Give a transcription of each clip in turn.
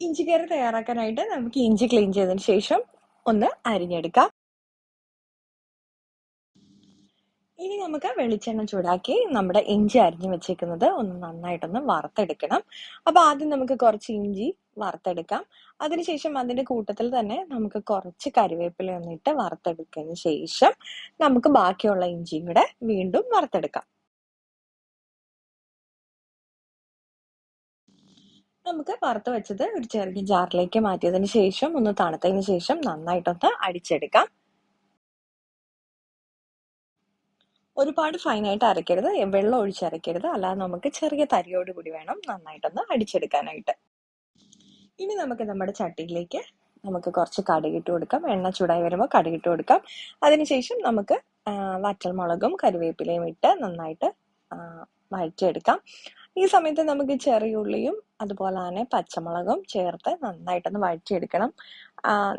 ഇഞ്ചിക്കറി തയ്യാറാക്കാനായിട്ട് നമുക്ക് ഇഞ്ചി ക്ലീൻ ചെയ്തതിന് ശേഷം ഒന്ന് അരിഞ്ഞെടുക്കാം. ഇനി നമുക്ക് വെളിച്ചെണ്ണ ചൂടാക്കി നമ്മുടെ ഇഞ്ചി അരിഞ്ഞു വെച്ചേക്കുന്നത് ഒന്ന് നന്നായിട്ടൊന്ന് വറുത്തെടുക്കണം. അപ്പൊ ആദ്യം നമുക്ക് കുറച്ച് ഇഞ്ചി വറുത്തെടുക്കാം. അതിനുശേഷം അതിന്റെ കൂട്ടത്തിൽ തന്നെ നമുക്ക് കുറച്ച് കറിവേപ്പില ഒന്നിട്ട് വറുത്തെടുത്തതിന് ശേഷം നമുക്ക് ബാക്കിയുള്ള ഇഞ്ചിയും കൂടെ വീണ്ടും വറുത്തെടുക്കാം. നമുക്ക് വറുത്ത് വെച്ചത് ഒരു ചെറിയ ജാറിലേക്ക് മാറ്റിയതിന് ശേഷം ഒന്ന് തണുത്തതിന് ശേഷം നന്നായിട്ടൊന്ന് അടിച്ചെടുക്കാം. ഒരുപാട് ഫൈനായിട്ട് അരയ്ക്കരുത്. വെള്ളം ഒഴിച്ചരയ്ക്കരുത്. അല്ലാതെ നമുക്ക് ചെറിയ തരിയോട് കൂടി വേണം നന്നായിട്ടൊന്ന് അടിച്ചെടുക്കാനായിട്ട്. ഇനി നമുക്ക് നമ്മുടെ ചട്ടിയിലേക്ക് നമുക്ക് കുറച്ച് കടുകിട്ട് കൊടുക്കാം. എണ്ണ ചൂടായി വരുമ്പോൾ കടുകിട്ട് കൊടുക്കാം. അതിനുശേഷം നമുക്ക് വറ്റൽമുളകും കരുവേപ്പിലയും ഇട്ട് നന്നായിട്ട് വഴറ്റിയെടുക്കാം. ഈ സമയത്ത് നമുക്ക് ചെറിയ ഉള്ളിയും അതുപോലെ തന്നെ പച്ചമുളകും ചേർത്ത് നന്നായിട്ടൊന്ന് വഴറ്റിയെടുക്കണം.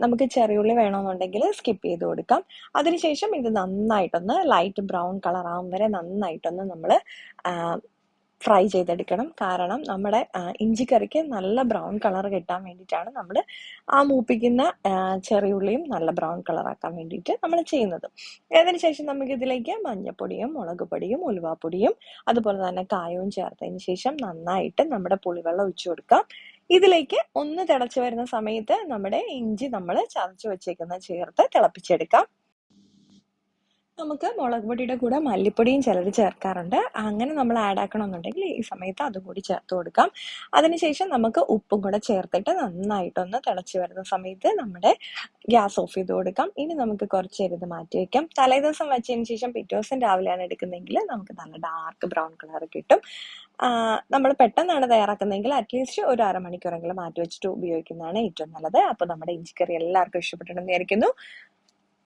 നമുക്ക് ചെറിയുള്ളി വേണമെന്നുണ്ടെങ്കിൽ സ്കിപ്പ് ചെയ്ത് കൊടുക്കാം. അതിനുശേഷം ഇത് നന്നായിട്ടൊന്ന് ലൈറ്റ് ബ്രൗൺ കളർ ആവും വരെ നന്നായിട്ടൊന്ന് നമ്മൾ ഫ്രൈ ചെയ്തെടുക്കണം. കാരണം നമ്മുടെ ഇഞ്ചിക്കറിക്ക് നല്ല ബ്രൗൺ കളർ കിട്ടാൻ വേണ്ടിയിട്ടാണ് നമ്മൾ ആ മൂപ്പിക്കുന്ന ചെറിയുള്ളിയും നല്ല ബ്രൗൺ കളർ ആക്കാൻ വേണ്ടിയിട്ട് നമ്മൾ ചെയ്യുന്നത്. അതിനുശേഷം നമുക്ക് ഇതിലേക്ക് മഞ്ഞപ്പൊടിയും മുളക് പൊടിയും ഉലുവാപ്പൊടിയും അതുപോലെ തന്നെ കായവും ചേർത്തതിന് ശേഷം നന്നായിട്ട് നമ്മുടെ പുളിവെള്ളം ഒഴിച്ചു കൊടുക്കാം. ഇതിലേക്ക് ഒന്ന് തിളച്ചു വരുന്ന സമയത്ത് നമ്മുടെ ഇഞ്ചി നമ്മൾ ചതച്ചു വെച്ചേക്കുന്ന ചേർത്ത് തിളപ്പിച്ചെടുക്കാം. നമുക്ക് മുളക് പൊടിയുടെ കൂടെ മല്ലിപ്പൊടിയും ചിലർ ചേർക്കാറുണ്ട്. അങ്ങനെ നമ്മൾ ആഡ് ആക്കണമെന്നുണ്ടെങ്കിൽ ഈ സമയത്ത് അതും കൂടി ചേർത്ത് കൊടുക്കാം. അതിനുശേഷം നമുക്ക് ഉപ്പും കൂടെ ചേർത്തിട്ട് നന്നായിട്ടൊന്ന് തിളച്ച് വരുന്ന സമയത്ത് നമ്മുടെ ഗ്യാസ് ഓഫ് ചെയ്ത് കൊടുക്കാം. ഇനി നമുക്ക് കുറച്ച് എരുത് മാറ്റി വെക്കാം. തലേദിവസം വെച്ചതിന് ശേഷം പിറ്റേ ദിവസം രാവിലെയാണ് എടുക്കുന്നതെങ്കിൽ നമുക്ക് നല്ല ഡാർക്ക് ബ്രൗൺ കളർ കിട്ടും. നമ്മൾ പെട്ടെന്നാണ് തയ്യാറാക്കുന്നതെങ്കിൽ അറ്റ്ലീസ്റ്റ് ഒരു അരമണിക്കൂറെങ്കിലും മാറ്റി വെച്ചിട്ട് ഉപയോഗിക്കുന്നതാണ് ഏറ്റവും നല്ലത്. അപ്പോൾ നമ്മുടെ ഇഞ്ചിക്കറി എല്ലാവർക്കും ഇഷ്ടപ്പെട്ടിട്ടുണ്ടെന്ന് വിചാരിക്കുന്നു.